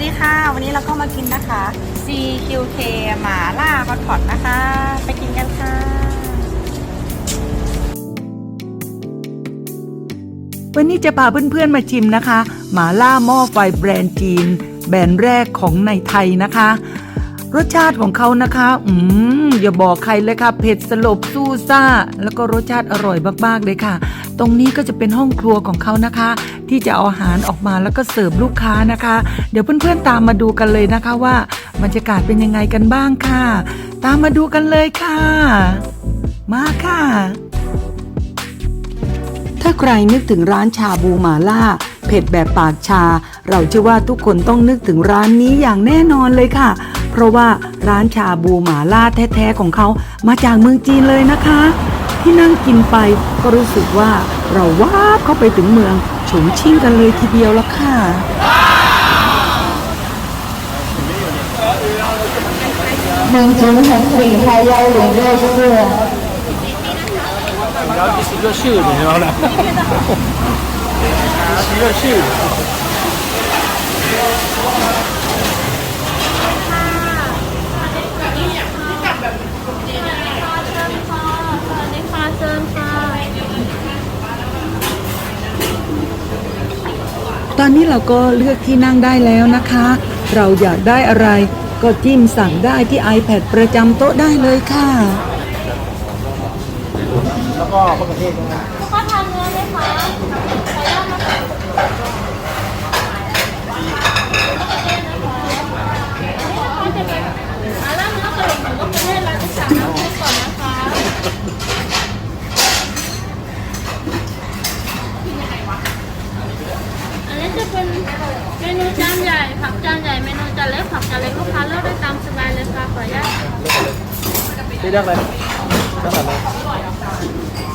วัสดีค่ะ วันนี้เราก็มากินนะคะ CQK หมาล่าฮอตพอตนะคะ ไปกินกันค่ะวันนี้จะพาเพื่อนๆมาชิมนะคะ หมาล่าหม้อไฟแบรนด์จีน แบรนด์แรกของในไทยนะคะ รสชาติของเขานะคะ อืม อย่าบอกใครเลยค่ะ เผ็ดสลบสู้ซ่า แล้วก็รสชาติอร่อยมากๆเลยค่ะ ตรงนี้ก็จะเป็นห้องครัวของเขานะคะ ที่จะเอาอาหารออกมาแล้วก็เสิร์ฟลูกค้านะคะ เดี๋ยวเพื่อนๆตามมาดูกันเลยนะคะว่าบรรยากาศเป็นยังไงกันบ้างค่ะ ตามมาดูกันเลยค่ะ มาค่ะ ถ้าใครนึกถึงร้านชาบูหมาล่าเผ็ดแบบปากชา เราเชื่อว่าทุกคนต้องนึกถึงร้านนี้อย่างแน่นอนเลยค่ะ ราะว่าร้านชาบูหมาล่าแท้ๆของเขามาจากเมืองจีนเลยนะคะ ที่นั่งกินไปก็รู้สึกว่าเราวาบเข้าไปถึงเมืองฉงชิ่งกันเลยทีเดียวแล้วค่ะ 民族很厉害，要领六四。然后一个秀，你知道吗？一个秀。 ตอนนี้เราก็เลือกที่นั่งได้แล้วนะคะ เราอยากได้อะไรก็จิ้มสั่งได้ที่ iPad ประจำโต๊ะได้เลยค่ะ แล้วก็มะเขือเทศนะ ที่เลืองอะไรเลือกแบบไร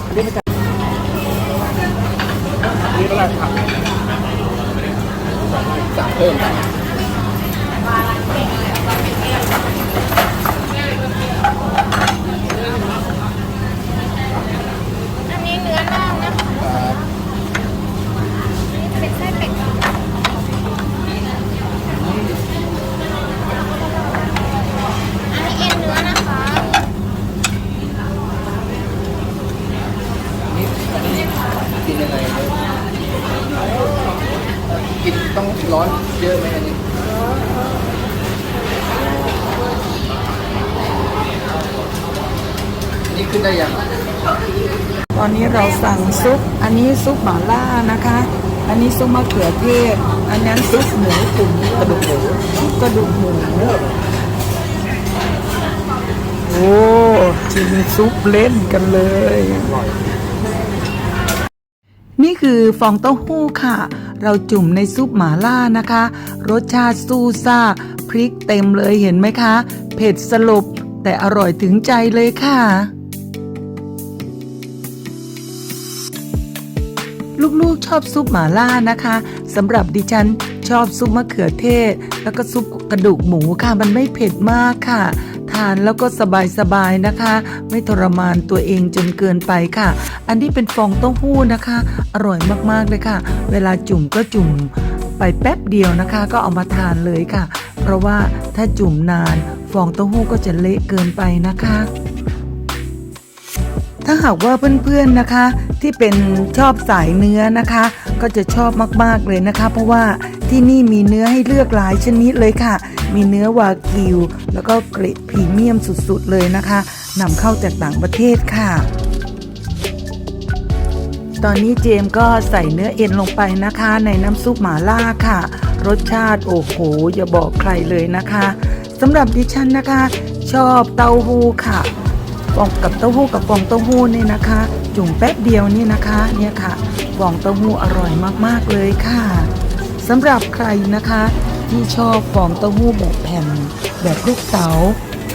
อันนี้ไม่ใช่อันนี้ก็ได้ผักสั่งเพิ่ม อันนี้เนื้อน่องนะคะเป็นไส้เป็ดอันนี้เอ็นเนื้อนะคะ กินยังไงกินต้องร้อนเยอะไหมอันนี้อันนี้ ขึ้นได้ยังตอนนี้เราสั่งซุป อันนี้ซุปหม่าล่านะคะ อันนี้ซุปมะเขือเทศ อันนั้นซุปหมูตุ๋นกระดูกหมูกระดูกหมูโอ้ชิมซุปเล่นกันเลย นี่คือฟองเต้าหู้ค่ะ เราจุ่มในซุปหม่าล่านะคะ รสชาติสู้ซ่า พริกเต็มเลยเห็นไหมคะ เผ็ดสลบแต่อร่อยถึงใจเลยค่ะ ชอบซุปหม่าล่านะคะสำหรับดิฉันชอบซุปมะเขือเทศ แล้วก็ซุปกระดูกหมูค่ะ มันไม่เผ็ดมากค่ะ ทานแล้วก็สบายๆนะคะ ไม่ทรมานตัวเองจนเกินไปค่ะ อันนี้เป็นฟองเต้าหู้นะคะ อร่อยมากๆเลยค่ะ เวลาจุ่มก็จุ่มไปแป๊บเดียวนะคะ ก็เอามาทานเลยค่ะ เพราะว่าถ้าจุ่มนาน ฟองเต้าหู้ก็จะเละเกินไปนะคะ ถ้าหากว่าเพื่อนๆนะคะ ที่เป็นชอบสายเนื้อนะคะ ก็จะชอบมากๆเลยนะคะ เพราะว่าที่นี่มีเนื้อให้เลือกหลายชนิดเลยค่ะ มีเนื้อวากิว แล้วก็เกรดพรีเมียมสุดๆเลยนะคะนำเข้าจากต่างประเทศค่ะ ตอนนี้เจมก็ใส่เนื้อเอ็นลงไปนะคะ ในน้ำซุปหมาล่าค่ะ รสชาติโอ้โหอย่าบอกใครเลยนะคะสำหรับดิฉันนะคะ ชอบเต้าหู้ค่ะ ฟองกับเต้าหู้กับฟองเต้าหู้นี่นะคะ จุ่มแป๊บเดียวนี่นะคะ เนี่ยค่ะฟองเต้าหู้อร่อยมากๆเลยค่ะสำหรับใครนะคะ ที่ชอบฟองเต้าหู้แบบแผ่น แบบลูกเต๋า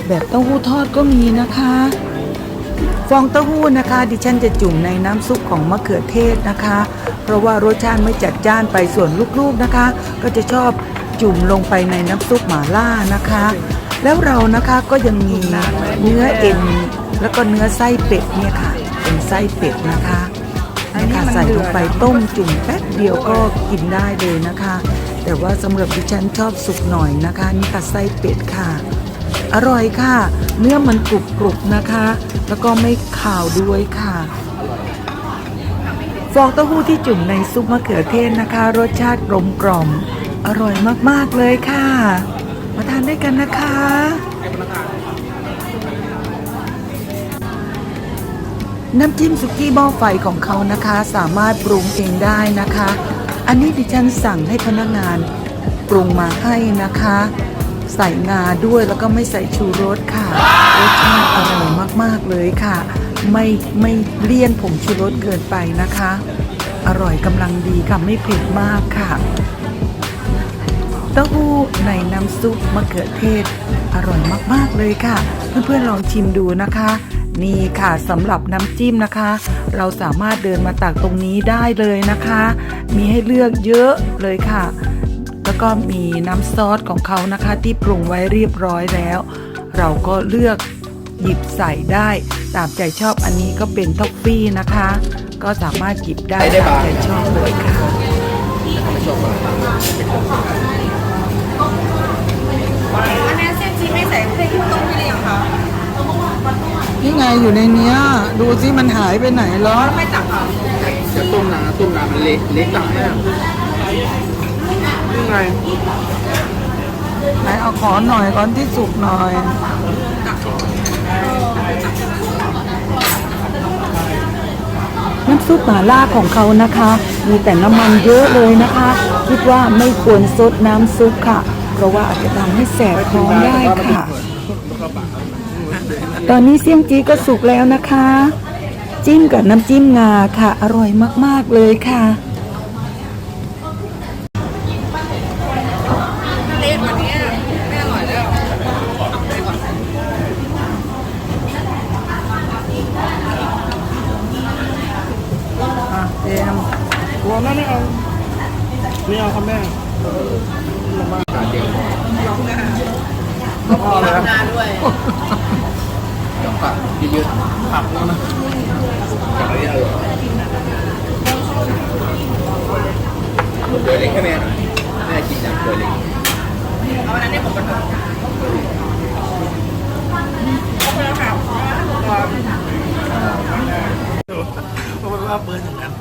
แบบเต้าหู้ทอดก็มีนะคะฟองเต้าหู้นะคะ ดิฉันจะจุ่มในน้ำซุปของมะเขือเทศนะคะ เพราะว่ารสชาติไม่จัดจ้านไปส่วนลูกๆนะคะ ก็จะชอบจุ่มลงไปในน้ำซุปหม่าล่านะคะ แล้วเรานะคะก็ยังมีเนื้อเอ็น แล้วก็เนื้อไส้เป็ดเนี่ยค่ะ เป็นไส้เป็ดนะคะเนี่ยค่ะใส่ลงไปต้มจุ่มแป๊บเดียวก็กินได้เลยนะคะแต่แต่ว่าสำหรับดิฉันชอบสุกหน่อยนะคะ นี่ค่ะไส้เป็ดค่ะ อร่อยค่ะ เนื้อมันกรุบกรุบๆนะคะ แล้วก็ไม่ขาวด้วยค่ะฟองเต้าหู้ที่จุ่มในซุปมะเขือเทศนะคะ รสชาติกลมกล่อม อร่อยมาก ๆ เลยค่ะ มาทานด้วยกันนะคะ น้ำจิ้มสุกี้หม้อไฟของเขานะคะ สามารถปรุงเองได้นะคะ อันนี้ดิฉันสั่งให้พนักงานปรุงมาให้นะคะ ใส่งาด้วยแล้วก็ไม่ใส่ชูรสค่ะรสชาติอร่อยมาก ๆ เลยค่ะ ไม่ไม่เลี่ยนผงชูรสเกินไปนะคะ อร่อยกำลังดีค่ะ ไม่เผ็ดมากค่ะเต้าหู้ในน้ำซุปมะเขือเทศ อร่อยมาก ๆ เลยค่ะ เพื่อนๆลองชิมดูนะคะ นี่ค่ะสำหรับน้ำจิ้มนะคะ เราสามารถเดินมาตักตรงนี้ได้เลยนะคะ มีให้เลือกเยอะเลยค่ะ แล้วก็มีน้ำซอสของเขานะคะที่ปรุงไว้เรียบร้อยแล้ว เราก็เลือกหยิบใส่ได้ตามใจชอบอันนี้ก็เป็นท็อฟฟี่นะคะ ก็สามารถหยิบได้ตามใจชอบเลยค่ะ อันนี้เส้นชีไม่ใส่เส้นต้มไปเลยเหรอคะ นี่ไงอยู่ในเนี้ย ดูสิมันหายไปไหนแล้ว ไม่ตักค่ะจะต้มน้ำต้มน้ำมันเละเละจังเนี่ยนี่ไงไหนเอาขอหน่อยก่อนที่สุกหน่อย น้ำซุปหม่าล่าของเขานะคะ มีแต่น้ำมันเยอะเลยนะคะ คิดว่าไม่ควรซดน้ำซุปค่ะ เพราะว่าอาจจะทำให้แสบท้องได้ค่ะ ตอนนี้เสี่ยงจีก็สุกแล้วนะคะ จิ้มกับน้ำจิ้มงาค่ะ อร่อยมากๆเลยค่ะเละกว่านี้ไม่อร่อยแล้วอะเจมส์รวมแล้วไม่เอาไม่เอาครับแม่ลงมาการเดียวพอแล้วงานด้วยเดี๋ยวผัก เยอะๆผักแล้วนะผักอะไรอร่อยตัวเล็กแค่แม่หน่อยแม่กินอย่างตัวเล็กเอาอันนั้นให้ผมก่อนมันว่าเบิร์นอย่างนั้น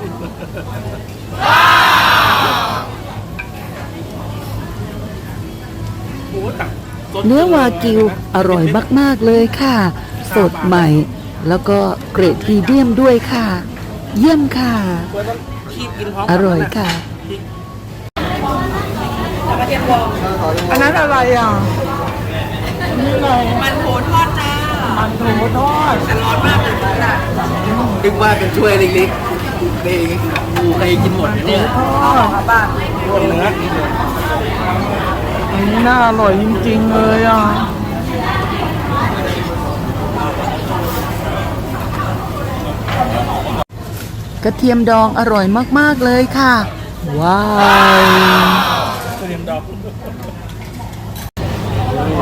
โอ้ตักเนื้อวากิวอร่อยมาก ๆ เลยค่ะ สดใหม่ แล้วก็เกรดพรีเมียมด้วยค่ะ เยี่ยมค่ะคีบกินพร้อมอร่อยค่ะ กระเทียมบองอันนั้นอะไรอะนี่อะไรมันโถทอดจ้ามันโถทอดแต่ร้อนมากเลยนะนึกว่าเป็นถ้วยเล็กๆเองกูใครกินหมดเนี่ยทอดบ้านรวมเนื้ออันนี้น่าอร่อยจริงๆเลยอะ กระเทียมดองอร่อยมาก ๆ เลยค่ะ ว้าวเตรียมดอก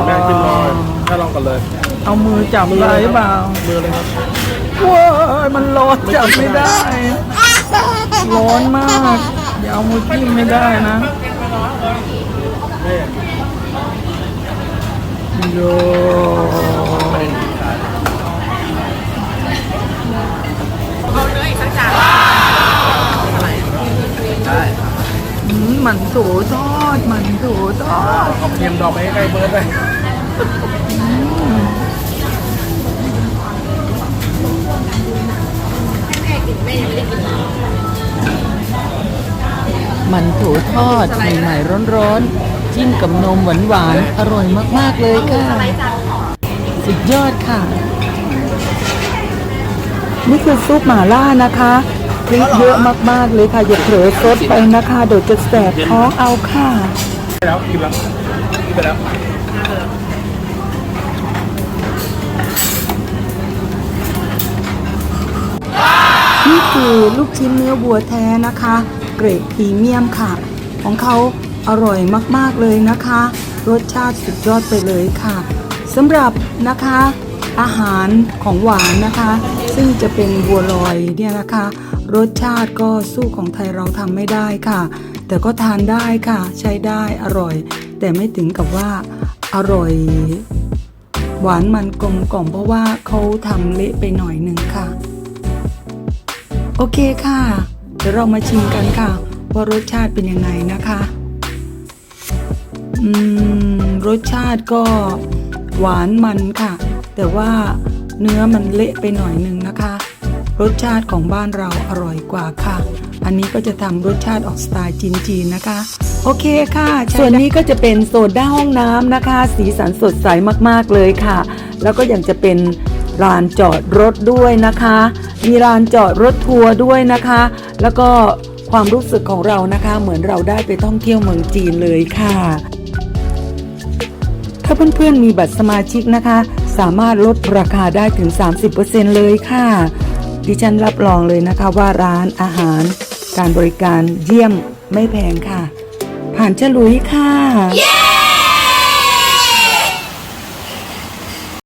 แม่ขึ้นเลยถ้าลองก่อนเลย เอามือจับได้เปล่ามือเลยครับว้ายมันร้อนจับไม่ได้ ร้อนมาก อย่าเอามือจิ้มไม่ได้นะโย เอาเนื้ออีกสักจานได้อืมหมันโถทอดมันโถทอดเอาเทียมดอกไปใกล้เบิร์ดเลยหมันโถทอดใหม่ๆร้อนๆจิ้มกับนมหวานๆอร่อยมากๆเลยค่ะ สุดยอดค่ะ นี่คือซุปหม่าล่านะคะพริกเยอะมากๆเลยค่ะอย่าเผลอซดไปนะคะเดี๋ยวจะแสบท้องเอาค่ะไปแล้วกินแล้วกินไปแล้วนี่คือลูกชิ้นเนื้อวัวแท้นะคะ เกรดพรีเมียมค่ะ ของเขาอร่อยมากๆเลยนะคะ รสชาติสุดยอดไปเลยค่ะสำหรับนะคะ อาหารของหวานนะคะ ซึ่งจะเป็นบัวลอยเนี่ยนะคะ รสชาติก็สู้ของไทยเราทำไม่ได้ค่ะ แต่ก็ทานได้ค่ะ ใช้ได้อร่อย แต่ไม่ถึงกับว่าอร่อย หวานมันกลมกล่อมเพราะว่าเขาทำเละไปหน่อยหนึ่งค่ะ โอเคค่ะเดี๋ยวเรามาชิมกันค่ะ ว่ารสชาติเป็นยังไงนะคะอืมรสชาติก็หวานมันค่ะ แต่ว่าเนื้อมันเละไปหน่อยหนึ่งนะคะ รสชาติของบ้านเราอร่อยกว่าค่ะ อันนี้ก็จะทำรสชาติออกสไตล์จีนๆนะคะ โอเคค่ะ ส่วนนี้ก็จะเป็นโซด้านห้องน้ำนะคะ สีสันสดใสมากๆเลยค่ะ แล้วก็ยังจะเป็นลานจอดรถด้วยนะคะ มีลานจอดรถทัวร์ด้วยนะคะ แล้วก็ความรู้สึกของเรานะคะ เหมือนเราได้ไปท่องเที่ยวเมืองจีนเลยค่ะ ถ้าเพื่อนๆมีบัตรสมาชิกนะคะ สามารถลดราคาได้ถึง 30%เลยค่ะ ดิฉันรับรองเลยนะคะว่าร้านอาหาร การบริการเยี่ยมไม่แพงค่ะ ผ่านฉลุยค่ะ